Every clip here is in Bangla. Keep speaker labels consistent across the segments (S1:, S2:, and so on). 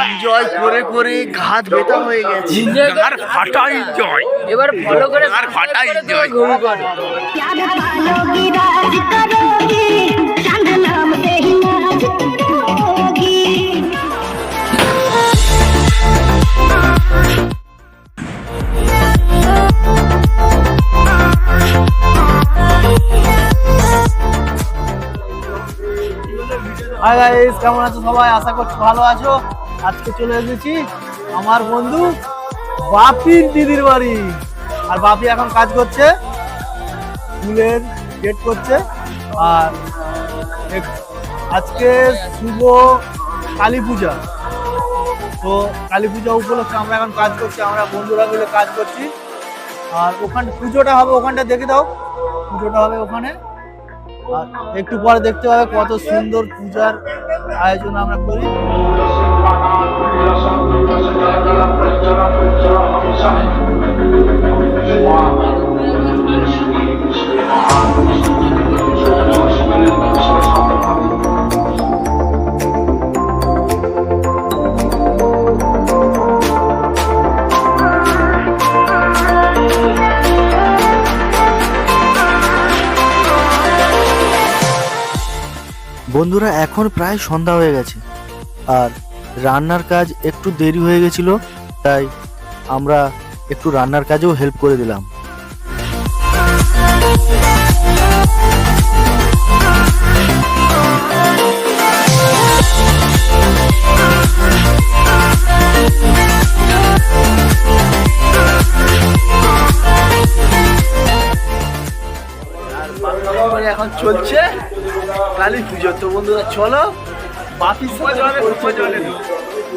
S1: এনজয় করে করে ঘাত বেতা হয়ে গেছে।
S2: আর ফাটা এনজয়
S3: এবার ফলো করে
S2: আর ফাটা enjoy।
S3: ঘুম করো।
S1: হাই গাইস কেমন আছো সবাই? আশা করছি ভালো আছো। আজকে চলে এসেছি আমার বন্ধু বাপির দিদির বাড়ি। আর বাপি এখন কাজ করছে, স্কুলের গেট করছে। আর আজকে শুভ কালী পূজা। তো কালী পূজা উপলক্ষে আমরা এখন কাজ করছি, আমরা বন্ধুরা মিলে কাজ করছি। আর ওখানে পুজোটা হবে ওখানটা দেখে দাও। পুজোটা হবে ওখানে। আর একটু পরে দেখতে পাবে কত সুন্দর পূজার আয়োজন আমরা করি।
S4: বন্ধুরা, এখন প্রায় সন্ধ্যা হয়ে গেছে। আর রান্নার কাজ একটু দেরি হয়ে গেছিল, তাই আমরা একটু রান্নার কাজেও হেল্প করে দিলাম।
S1: তারপরে এখন চলছে। কালী পুজো। তো বন্ধুরা চলো বাপি সাথে করে।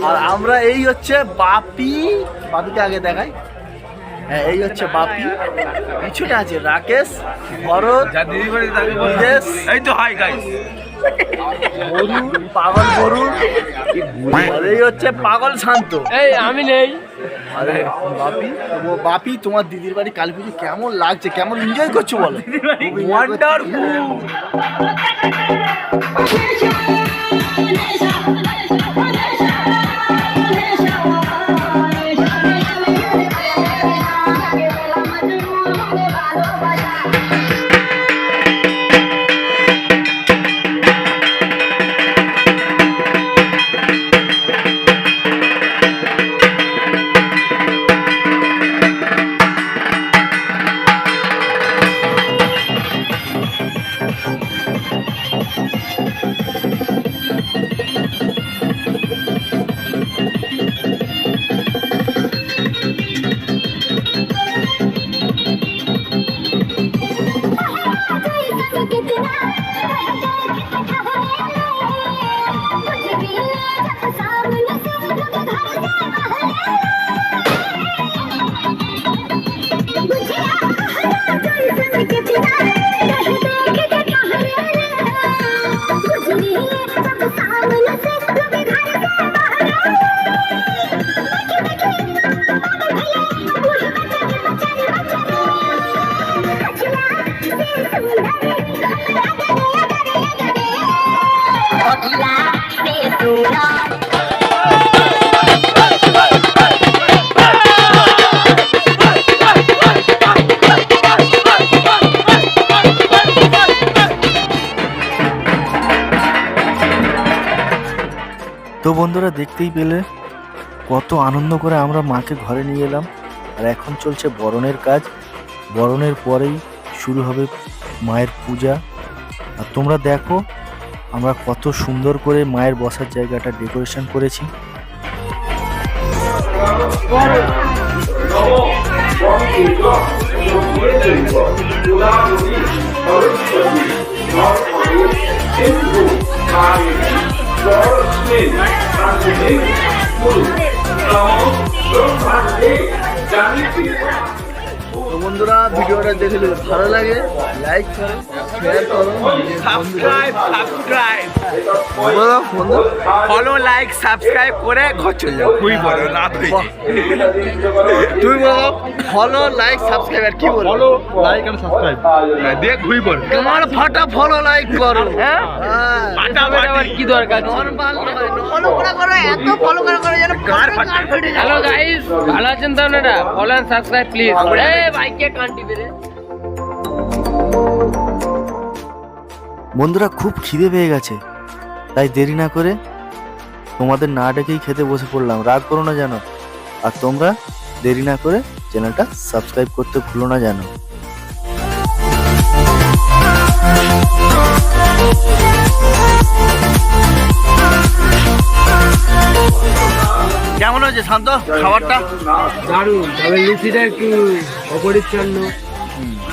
S1: আর আমরা এই হচ্ছে বাপি। বাপিকে আগে দেখাই। হ্যাঁ এই হচ্ছে বাপি। পিছনে আছে রাকেশ ভরত বিদেশ।
S2: এই তো হাই গাইস
S1: পাগল গরু এই হচ্ছে পাগল শান্ত।
S3: এই আমি নেই।
S1: আরে বাপি ও বাপি তোমার দিদির বাড়ি কালী পুজো কেমন লাগছে কেমন এনজয় করছ বলো?
S2: ওয়ান্ডারফুল
S4: তো বন্ধুরা দেখতেই পেলে কত আনন্দ করে আমরা মাকে ঘরে নিয়ে এলাম। আর এখন চলছে বরণের কাজ। বরণের পরেই শুরু হবে মায়ের পূজা। আর তোমরা দেখো, আমরা কত সুন্দর করে মায়ের বসার জায়গাটা ডেকোরেশন করেছি।
S1: বন্ধুরা ভিডিওটা দেখে যদি ভালো লাগে লাইক করো শেয়ার করো
S5: সাবস্ক্রাইব সাবস্ক্রাইব
S1: বলো বন্ধু
S5: ফলো লাইক সাবস্ক্রাইব করে ঘর চলে যাও। খুবই বড় রাত হয়েছে।
S1: তুমি বলো ফলো লাইক সাবস্ক্রাইব আর কি বলো ফলো লাইক এন্ড সাবস্ক্রাইব
S5: দিয়ে ঘুই পড়ো
S1: তোমার ফাটা ফলো লাইক করো।
S3: হ্যাঁ?
S1: হ্যাঁ।
S5: ফাটাফাটি।
S3: আবার কি দরকার?
S1: নরমাল ফলো করা করো এত ফলো করা করো যেন কার ফেটে
S3: হ্যালো গাইস ভালো আছেন তো আপনারা? ফলো এন্ড সাবস্ক্রাইব প্লিজ এ বাইকে কান টিপে রে?
S4: বন্ধুরা খুব খিদে পেয়ে গেছে তাই দেরি না করে তোমাদের না ডেকেই খেতে বসে পড়লাম। রাগ করো না জানো আর তোমরা দেরি না করে চ্যানেলটা সাবস্ক্রাইব করতে ভুলো না জানো
S1: কেমন হয়েছে শান্ত? খাবারটা?
S3: দারুণ তবে লুচিটা একটু অপরিচ্ছন্ন।